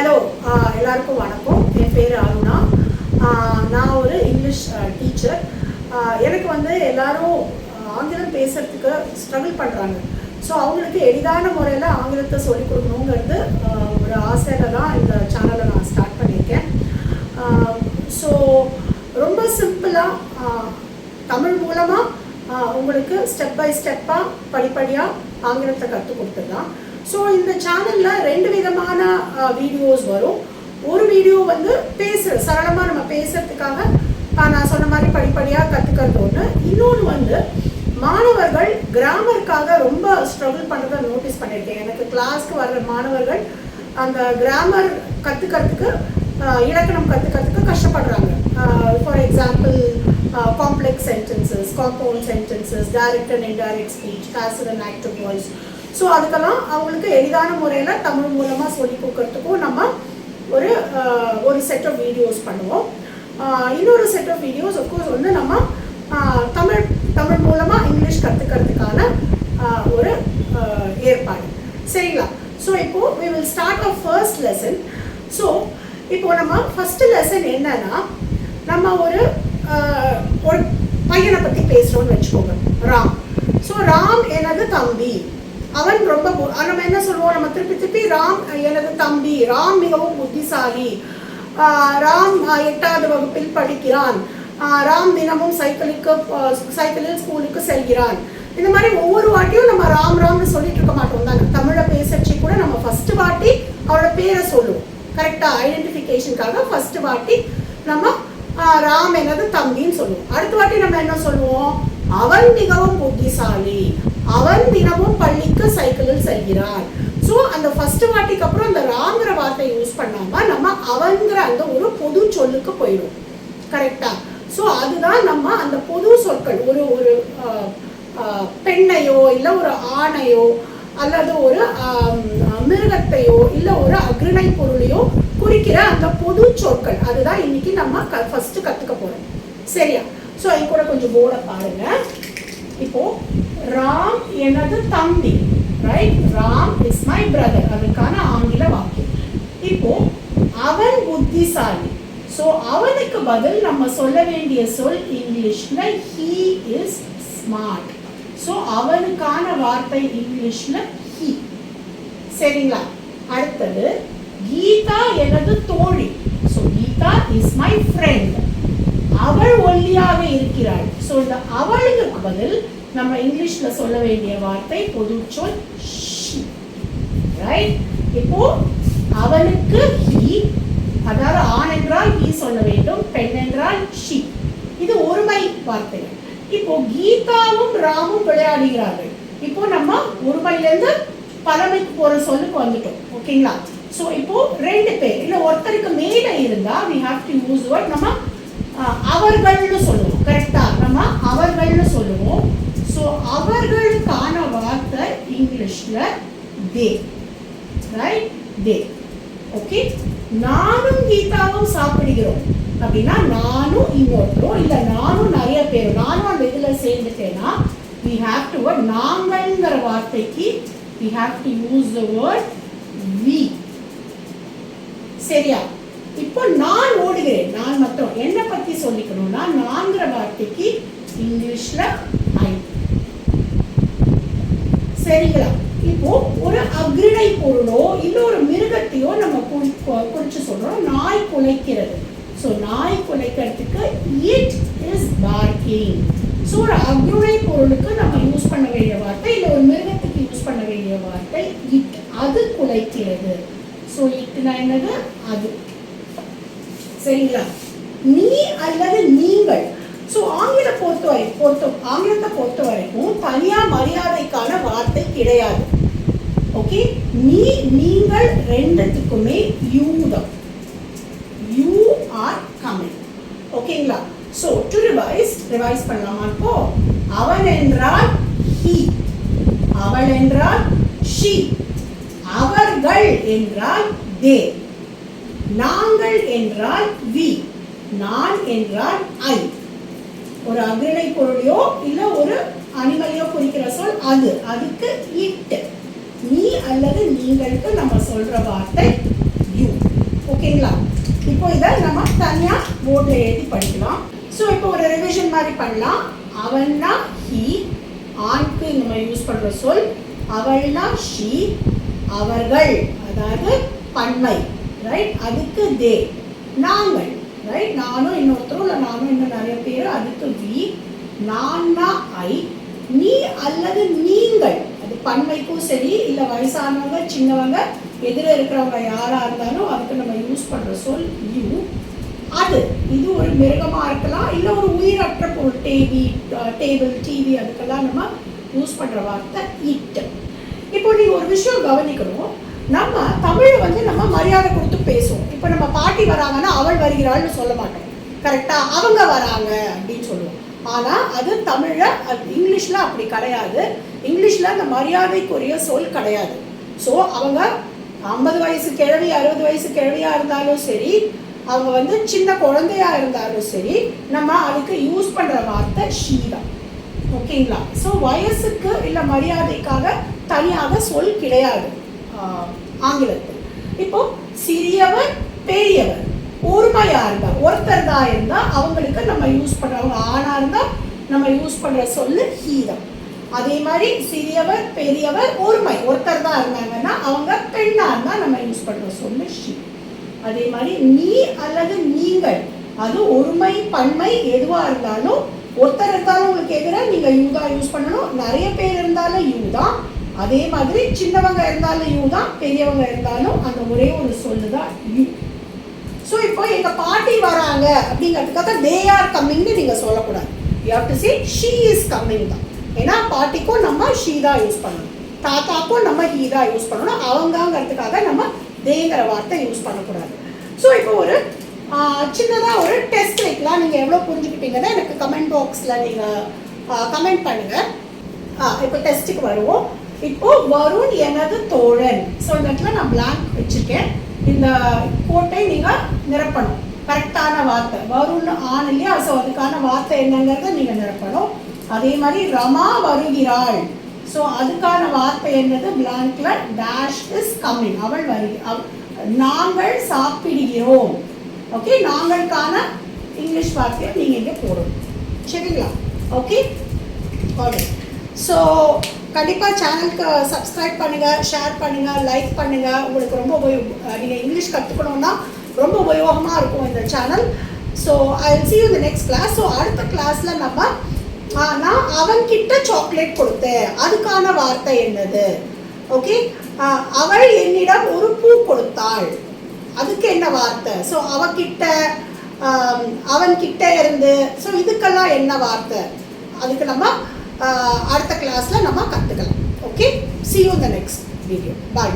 Hello எல்லாருக்கும் வணக்கம். என் பேர் அருணா. நான் ஒரு இங்கிலீஷ் டீச்சர் எனக்கு வந்து எல்லாரும் ஆங்கிலம் பேசுறதுக்கு ஸ்ட்ரகிள் பண்ணுறாங்க ஸோ அவங்களுக்கு எளிதான முறையில் ஆங்கிலத்தை சொல்லிக் கொடுக்கணுங்கிறது ஒரு ஆசையில் தான் இந்த சேனலை நான் ஸ்டார்ட் பண்ணியிருக்கேன். ஸோ ரொம்ப சிம்பிளாக தமிழ் மூலமாக உங்களுக்கு ஸ்டெப் பை ஸ்டெப்பாக படிப்படியாக ஆங்கிலத்தை கற்றுக் கொடுத்துருந்தான் ஸோ இந்த சேனலில் ரெண்டு விதமான வீடியோஸ் வரும். ஒரு வீடியோ வந்து பேசுகிற சரளமாக நம்ம பேசுறதுக்காக நான் சொன்ன மாதிரி படிப்படியாக கற்றுக்கிறது ஒன்று இன்னொன்று வந்து மாணவர்கள் கிராமருக்காக ரொம்ப ஸ்ட்ரகிள் பண்ணுறதை நோட்டீஸ் பண்ணியிருக்கேன் எனக்கு கிளாஸ்க்கு வர்ற மாணவர்கள் அந்த கிராமர் கற்றுக்கிறதுக்கு இலக்கணம் கற்றுக்கிறதுக்கு கஷ்டப்படுறாங்க. For example complex sentences compound sentences direct and indirect speech passive and active voice so அதுக்கெல்லாம் அவங்களுக்கு எளிதான முறையில் தமிழ் மூலமாக சொல்லி கொடுக்கறதுக்கும் நம்ம ஒரு ஒரு செட் ஆஃப் வீடியோஸ் பண்ணுவோம். இன்னொரு செட் ஆஃப் வீடியோஸ் அஃப்கோர்ஸ் வந்து நம்ம தமிழ் தமிழ் மூலமாக இங்கிலீஷ் கற்றுக்கிறதுக்கான ஒரு ஏற்பாடு. சரிங்களா? ஸோ இப்போ we will start a first lesson so இப்போ நம்ம ஃபஸ்ட்டு லெசன் என்னன்னா நம்ம ஒரு ஒரு பையனை பற்றி பேசுகிறோம்னு வச்சுக்கோங்க. ராம். ஸோ ராம் எனது தம்பி. அவன் ரொம்ப நம்ம என்ன சொல்லுவோம்? நம்ம திருப்பி திருப்பி ராம் எனது தம்பி ராம் மிகவும் புத்திசாலி. ஆஹ், ராம் எட்டாவது வகுப்பில் படிக்கிறான். ராம் தினமும் சைக்கிளுக்கு சைக்கிளில் ஸ்கூலுக்கு செல்கிறான். இந்த மாதிரி ஒவ்வொரு வாட்டியும் நம்ம ராம் ராம்னு சொல்லிட்டு இருக்க மாட்டோம் தானே? தமிழை பேசச்சு கூட நம்ம ஃபர்ஸ்ட் வாட்டி அவரோட பேரை சொல்லுவோம். கரெக்டா ஐடென்டிஃபிகேஷனுக்காக ஃபர்ஸ்ட் வாட்டி நம்ம ஆஹ், ராம் எனது தம்பின்னு சொல்லுவோம். அடுத்த வாட்டி நம்ம என்ன சொல்லுவோம்? அவன் மிகவும் புத்திசாலி. அவன் தினமும் பள்ளிக்கு சைக்கிளில் செல்கிறார் ஸோ அந்த ஃபர்ஸ்ட் வாட்டிக்கு அப்புறம் அந்த ராங்கிற வார்த்தை யூஸ் பண்ணாம நம்ம அவங்கிற அந்த ஒரு பொது சொல்லுக்கு போயிடும் கரெக்டா ஸோ அதுதான் நம்ம அந்த பொது சொற்கள். ஒரு ஒரு ஆஹ், பெண்ணையோ இல்லை ஒரு ஆணையோ அல்லது ஒரு மிருகத்தையோ இல்லை ஒரு அக்ரிணை பொருளையோ குறிக்கிற அந்த பொது சொற்கள். அதுதான் இன்னைக்கு நம்ம க ஃபர்ஸ்ட் கற்றுக்க போகிறோம் சரியா? ஸோ இது கூட கொஞ்சம் போர்டை பாருங்க. இப்போ ராம் எனது தம்பி right Ram is my brother அதுக்கான ஆங்கில வாக்கியம். இப்போ அவன் புத்திசாலி. ஸோ அவனுக்கு பதில் நம்ம சொல்ல வேண்டிய சொல் இங்கிலீஷ்ல ஹீ இஸ் ஸ்மார்ட் ஸோ அவனுக்கான வார்த்தை இங்கிலீஷ்ல ஹீ சரிங்களா? அடுத்தது கீதா எனது தோழி. So Geetha is my friend அவள் ஒல்லியாக இருக்கிறாள். ஸோ இந்த அவ பதில் நம்ம இங்கிலீஷ்ல சொல்ல வேண்டிய வார்த்தை பொது சொல் ரைட் இப்போ அவனுக்கு அதாவது ஆண் என்றால் he சொல்ல வேண்டும் பெண் என்றால் ஷி இது ஒருமை வார்த்தை. இப்போ கீதாவும் ராமும் விளையாடுகிறார்கள். இப்போ நம்ம ஒருமையிலேருந்து பழமைக்கு போற சொல்லுக்கு வந்துட்டோம். ஓகேங்களா? ஸோ இப்போ ரெண்டு பேர் இல்லை ஒருத்தருக்கு மேலே இருந்தா we have to use word நம்ம அஹ், அவர்கள்னு சொல்லுவோம். கரெக்டா நம்ம அவர்கள்னு சொல்லுவோம் ஸோ அவர்களுக்கான வார்த்தை இங்கிலீஷ்ல தே. Right they. ஓகே நானும் கீதாவும் சாப்பிடுகிறோம். அப்படின்னா நானும் இன்னொருத்தரும் இல்லை நானும் நிறைய பேர் நானும் அந்த இதில் சேர்ந்துட்டேன்னா we have to word நாங்கள்ங்கிற வார்த்தைக்கு we have to use the word we. சரியா? இப்போ நான் ஓடுகிறேன். நான் மட்டும். என்னை பத்தி சொல்லிக்கணும்னா நான்கிற வார்த்தைக்கு இங்கிலீஷ்ல ஐ சரிங்களா? இப்போ ஒரு அக்ரிணை பொருளோ இல்லை ஒரு மிருகத்தையோ நம்ம குறிச்சு சொல்றோம். நாய் குலைக்கிறது. ஸோ நாய் குலைக்கிறதுக்கு இட் இஸ் பார்க்கிங் ஸோ ஒரு அக்ரிணை பொருளுக்கு நம்ம யூஸ் பண்ண வேண்டிய வார்த்தை இல்லை ஒரு மிருகத்துக்கு யூஸ் பண்ண வேண்டிய வார்த்தை இட் அது குலைக்கிறது. ஸோ இட்னா என்னது? அது. சரிங்களா? நீ அல்லது நீங்கள். ஸோ ஆங்கில பொறுத்தவரை பொறுத்த ஆங்கிலத்தை பொறுத்த வரைக்கும் தனியாக மரியாதைக்கான வார்த்தை கிடையாது. நீ நீங்கள் ரெண்டுத்துக்குமே யூ தான். யூ ஆர் கமிங் ஓகேங்களா ஸோ டு ரிவைஸ் ரிவைஸ் பண்ணலாமா இப்போ? அவன் என்றால் ஹி அவள் என்றால் ஷி அவர்கள் என்றால் தே நாங்கள் என்றால் வி நான் என்றால் ஐ ஒரு அக்ரிணை பொருளையோ இல்ல ஒரு அனிமலையோ குறிக்கிற சொல் அது. அதுக்கு இட் நீங்களுக்கு நம்ம சொல்ற வார்த்தை யூ ஓகேங்களா? இப்போ இதை நம்ம தனியாக போர்டில் எழுதி படிக்கலாம். ஸோ இப்போ ஒரு ரிவிஷன் மாதிரி பண்ணலாம். அவன்னா ஹி ஆண்க்கு நம்ம யூஸ் பண்ணுற சொல் அவள்னா ஷி அவர்கள் அதாவது பன்மை ரைட் அதுக்கு தே நாங்கள் ரைட் நானும் இன்னொருத்தரும் இல்லை நானும் இன்னும் நிறைய பேர் அதுக்கு வி நான்னா ஐ நீ அல்லது நீங்கள் அது பன்மைக்கும் சரி இல்லை வயசானவங்க சின்னவங்க எதிர இருக்கிறவங்க யாராக இருந்தாலும் அதுக்கு நம்ம யூஸ் பண்ணுற சொல் யூ அது இது ஒரு மிருகமாக இருக்கலாம் இல்லை ஒரு உயிரற்ற பொருள் டிவி டேபிள் டிவி அதுக்கெல்லாம் நம்ம யூஸ் பண்ணுற வார்த்தை இட் இப்போ நீங்கள் ஒரு விஷயம் கவனிக்கணும். நம்ம தமிழை வந்து நம்ம மரியாதை கொடுத்து பேசுவோம். இப்போ நம்ம பாட்டி வராங்கன்னா அவள் வருகிறாள்னு சொல்ல மாட்டோம். கரெக்டாக அவங்க வராங்க அப்படின்னு சொல்லுவோம். ஆனால் அது தமிழில் அது இங்கிலீஷில் அப்படி கிடையாது. இங்கிலீஷில் அந்த மரியாதைக்குரிய சொல் கிடையாது. ஸோ அவங்க ஐம்பது வயசு கிழவி அறுபது வயசு கிழவியாக இருந்தாலும் சரி அவங்க வந்து சின்ன குழந்தையா இருந்தாலும் சரி நம்ம அதுக்கு யூஸ் பண்ணுற வார்த்தை ஷீ தான் ஓகேங்களா? ஸோ வயசுக்கு இல்லை மரியாதைக்காக தனியாக சொல் கிடையாது ஆஹ், ஆங்கிலத்தில். இப்போ சிறியவர் பெரியவர். ஒருமையா இருந்தா ஒருத்தர் தான் இருந்தா அவங்களுக்கு நம்ம யூஸ் பண்றவங்க ஆணா இருந்தா நம்ம யூஸ் பண்ற சொல்லு ஹீ தான் அதே மாதிரி சிறியவர் பெரியவர் ஒருமை. ஒருத்தர் தான் இருந்தாங்கன்னா அவங்க பெண்ணா இருந்தா நம்ம யூஸ் பண்ற சொல்லு ஷீ. அதே மாதிரி நீ அல்லது நீங்கள். அது ஒருமை பன்மை எதுவா இருந்தாலும் ஒருத்தர் இருந்தாலும் உங்களுக்கு எதிராக நீங்க யூ தான் யூஸ் பண்ணணும். நிறைய பேர் இருந்தாலும் யூ தான் அதே மாதிரி சின்னவங்க இருந்தாலும் யூ தான் பெரியவங்க இருந்தாலும் அந்த ஒரே ஒரு சொல்லு தான் யூ. ஸோ இப்போ எங்க பாட்டி வராங்க அப்படிங்கிறதுக்காக தே ஆர் கம்மிங்னு நீங்க சொல்லக்கூடாது. You have to say she is coming தான். ஏன்னா பாட்டிக்கும் நம்ம ஷீ தான் யூஸ் பண்ணணும். தாத்தாக்கும் நம்ம ஹீ தான் யூஸ் பண்ணணும். அவங்கங்கிறதுக்காக நம்ம தேங்கிற வார்த்தை யூஸ் பண்ணக்கூடாது. ஸோ இப்போ ஒரு சின்னதாக ஒரு டெஸ்ட் வைக்கலாம். நீங்கள் எவ்வளோ புரிஞ்சுக்கிட்டீங்கன்னா எனக்கு கமெண்ட் பாக்ஸில் நீங்கள் கமெண்ட் பண்ணுங்கள் இப்போ டெஸ்ட்டுக்கு வருவோம். இப்போ வருண் எனது தோழன். ஸோ இந்த இடத்துல நான் பிளாங்க் வச்சுருக்கேன். இந்த கோட்டை நீங்கள் நிரப்பணும். கரெக்டான வார்த்தை. வரும்னு ஆன் இல்லையா? ஸோ அதுக்கான வார்த்தை என்னங்கிறத நீங்கள் நிரப்பணும். அதே மாதிரி ரமா வருகிறாள். ஸோ அதுக்கான வார்த்தை என்னது? பிளாங்க்ல டேஷ் இஸ் கம்மிங் அவள் வருகி நாங்கள் சாப்பிடுகிறோம். ஓகே நாங்களுக்கான இங்கிலீஷ் வார்த்தையை நீங்கள் இங்கே போடணும். சரிங்களா? ஓகே ஓகே ஸோ கண்டிப்பாக சேனலுக்கு சப்ஸ்கிரைப் பண்ணுங்கள் ஷேர் பண்ணுங்கள் லைக் பண்ணுங்கள் உங்களுக்கு ரொம்ப உபயோக நீங்கள் இங்கிலீஷ் கற்றுக்கணுன்னா ரொம்ப உபயோகமாக இருக்கும் இந்த channel so I see you the next class so அடுத்த கிளாஸில் நம்ம நான் அவன்கிட்ட சாக்லேட் கொடுத்தேன். அதுக்கான வார்த்தை என்னது? ஓகே அவள் என்னிடம் ஒரு பூ கொடுத்தாள். அதுக்கு என்ன வார்த்தை? ஸோ அவகிட்ட அவன்கிட்ட இருந்து ஸோ இதுக்கெல்லாம் என்ன வார்த்தை? அதுக்கு நம்ம அடுத்த கிளாஸில் நம்ம கற்றுக்கலாம் okay see you the next video bye